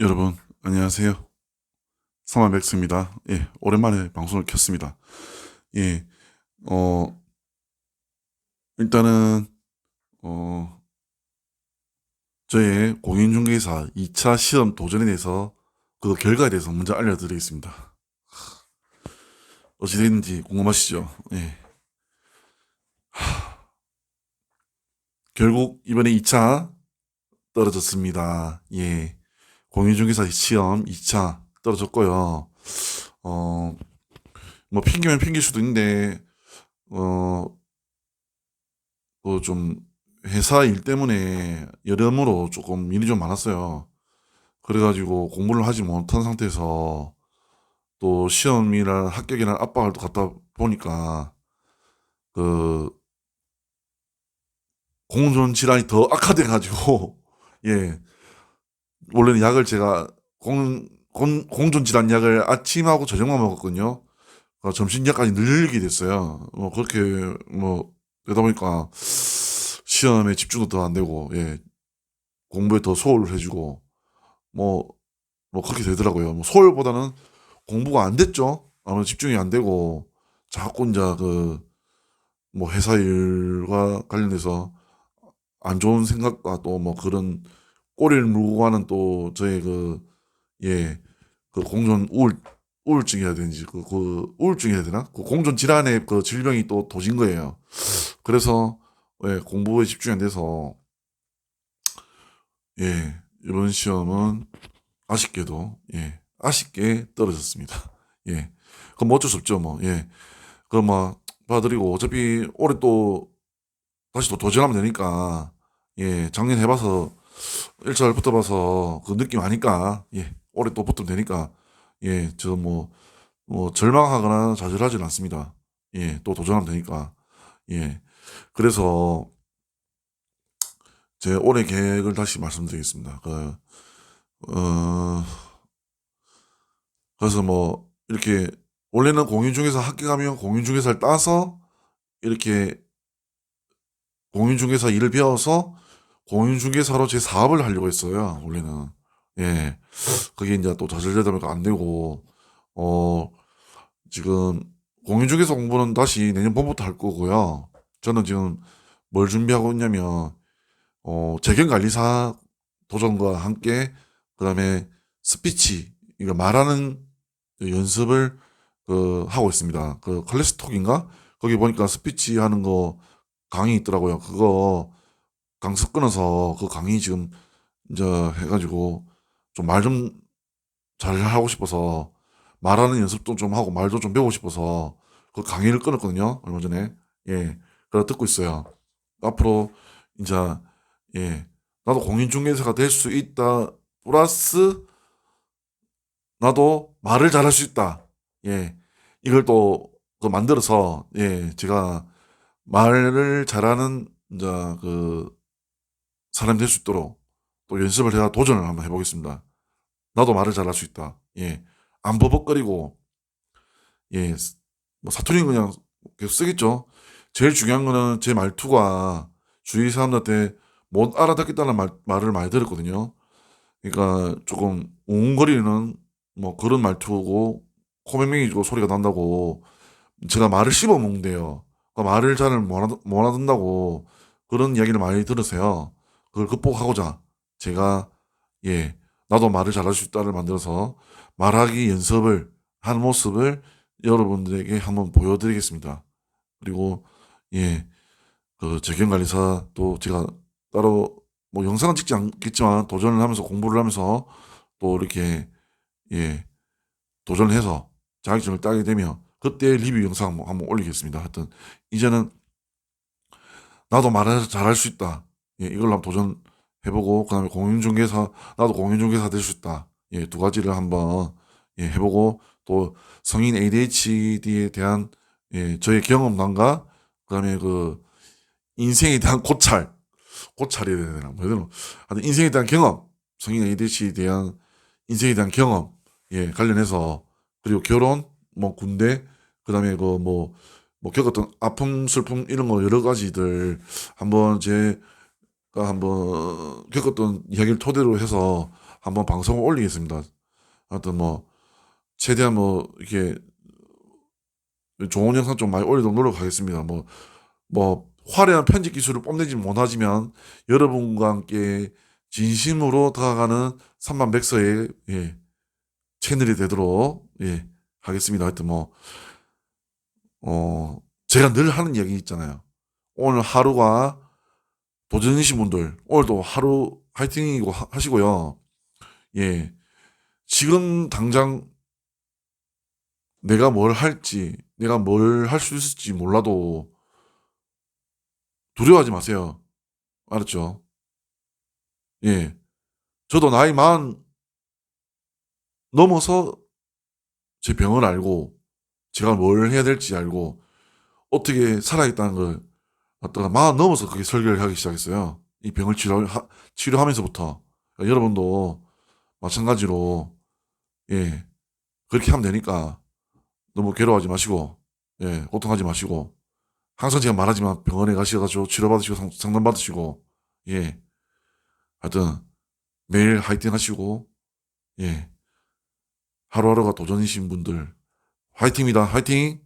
여러분 안녕하세요. 성화백수입니다. 예, 오랜만에 방송을 켰습니다. 예, 어 일단은 어 저의 공인중개사 2차 시험 도전에 대해서 그 결과에 대해서 먼저 알려드리겠습니다. 어찌 됐는지 궁금하시죠? 예. 하, 결국 이번에 2차 떨어졌습니다. 예. 공인중개사 시험 2차 떨어졌고요. 어, 뭐 핑계면 핑계일 수도 있는데, 어, 그좀 회사 일 때문에 여름으로 조금 일이 좀 많았어요. 그래가지고 공부를 하지 못한 상태에서 또 시험이나 합격이나 압박을 또 갖다 보니까 그 공존 질환이 더 악화돼가지고 예 원래는 약을 제가 공, 공, 공존 질환 약을 아침하고 저녁만 먹었거든요. 어, 점심약까지 늘리게 됐어요. 뭐 그렇게 뭐 되다 보니까 시험에 집중도 더 안 되고 예 공부에 더 소홀을 해주고 뭐뭐 그렇게 되더라고요. 뭐 소홀보다는 공부가 안 됐죠. 아무 집중이 안 되고 자꾸 이제 그 뭐 회사 일과 관련돼서 안 좋은 생각과 또 뭐 그런 꼬리를 물고 가는 또 저의 그, 예, 그 공존 우울, 우울증이라 되는지, 그, 그 우울증이라 되나? 그 공존 질환의 그 질병이 또 도진 거예요. 그래서, 예, 공부에 집중이 안 돼서, 예, 이번 시험은 아쉽게도, 예, 아쉽게 떨어졌습니다. 예. 그럼 뭐 어쩔 수 없죠, 뭐, 예. 그럼 뭐, 봐드리고, 어차피 올해 또, 다시 또 도전하면 되니까, 예, 작년 해봐서 1차 붙어 봐서 그 느낌 아니까, 예, 올해 또 붙으면 되니까, 예, 저 뭐, 뭐, 절망하거나 좌절하지는 않습니다. 예, 또 도전하면 되니까, 예. 그래서, 제 올해 계획을 다시 말씀드리겠습니다. 그, 어, 그래서 뭐, 이렇게, 원래는 공인중개사 합격하면 공인중개사를 따서, 이렇게, 공인중개사 일을 배워서, 공인중개사로 제 사업을 하려고 했어요. 원래는. 예. 그게 이제 또 좌절되다 보니까 안 되고, 어, 지금 공인중개사 공부는 다시 내년 봄부터 할 거고요. 저는 지금 뭘 준비하고 있냐면, 어, 재경관리사 도전과 함께, 그 다음에 스피치, 이거 말하는 연습을 그 하고 있습니다. 그 클래스톡인가? 거기 보니까 스피치 하는 거 강의 있더라고요. 그거 강습 끊어서 그 강의 지금 이제 해가지고 좀 말 좀 잘 하고 싶어서 말하는 연습도 좀 하고 말도 좀 배우고 싶어서 그 강의를 끊었거든요. 얼마 전에. 예. 그래 듣고 있어요. 앞으로 이제 예. 나도 공인중개사가 될 수 있다. 플러스 나도 말을 잘할 수 있다. 예. 이걸 또그 만들어서 예, 제가 말을 잘하는 이제 그 사람이 될 수 있도록 또 연습을 해서 도전을 한번 해보겠습니다. 나도 말을 잘할 수 있다. 예. 안 버벅거리고, 예. 뭐 사투리는 그냥 계속 쓰겠죠. 제일 중요한 거는 제 말투가 주위 사람들한테 못 알아듣겠다는 말, 말을 많이 들었거든요. 그러니까 조금 웅거리는 뭐 그런 말투고 코맹맹이고 소리가 난다고 제가 말을 씹어 먹는데요. 그러니까 말을 잘 못 알아듣는다고 그런 이야기를 많이 들으세요. 그걸 극복하고자 제가 예 나도 말을 잘할 수 있다를 만들어서 말하기 연습을 하는 모습을 여러분들에게 한번 보여드리겠습니다. 그리고 예 그 재경관리사 또 제가 따로 뭐 영상은 찍지 않겠지만 도전을 하면서 공부를 하면서 또 이렇게 예 도전을 해서 자격증을 따게 되면 그때 리뷰 영상 뭐 한번 올리겠습니다. 하여튼 이제는 나도 말을 잘할 수 있다. 예, 이걸 한번 도전해보고 그다음에 공인중개사 나도 공인중개사 될 수 있다. 예, 두 가지를 한번 예, 해보고 또 성인 ADHD에 대한 예, 저의 경험담과 그다음에 그 인생에 대한 고찰 고찰이 해야 되나 뭐 하여튼 인생에 대한 경험 성인 ADHD에 대한 인생에 대한 경험 예, 관련해서 그리고 결혼 뭐 군대 그다음에 그뭐뭐 겪었던 아픔 슬픔 이런 거 여러 가지들 한번 제가 한번 겪었던 이야기를 토대로 해서 한번 방송을 올리겠습니다. 하여튼 뭐 최대한 뭐 이렇게 좋은 영상 좀 많이 올리도록 노력하겠습니다. 뭐뭐 화려한 편집 기술을 뽐내지 못하지만 여러분과 함께 진심으로 다가가는 3만 백서의 예, 채널이 되도록 예, 하겠습니다. 하여튼 뭐 어, 제가 늘 하는 이야기 있잖아요. 오늘 하루가 도전이신 분들 오늘도 하루 화이팅이고 하- 하시고요. 예. 지금 당장 내가 뭘 할지, 내가 뭘 할 수 있을지 몰라도 두려워하지 마세요. 알았죠? 예. 저도 나이 만 넘어서 제 병을 알고 제가 뭘 해야 될지 알고 어떻게 살아있다는 걸 어떤 만 넘어서 그게 설계를 하기 시작했어요. 이 병을 치료 치료하면서부터. 그러니까 여러분도 마찬가지로 예 그렇게 하면 되니까 너무 괴로워하지 마시고 예 고통하지 마시고 항상 제가 말하지만 병원에 가셔가지고 치료받으시고 상- 상담받으시고 예. 하여튼 매일 화이팅 하시고 예. 하루하루가 도전이신 분들 화이팅입니다. 화이팅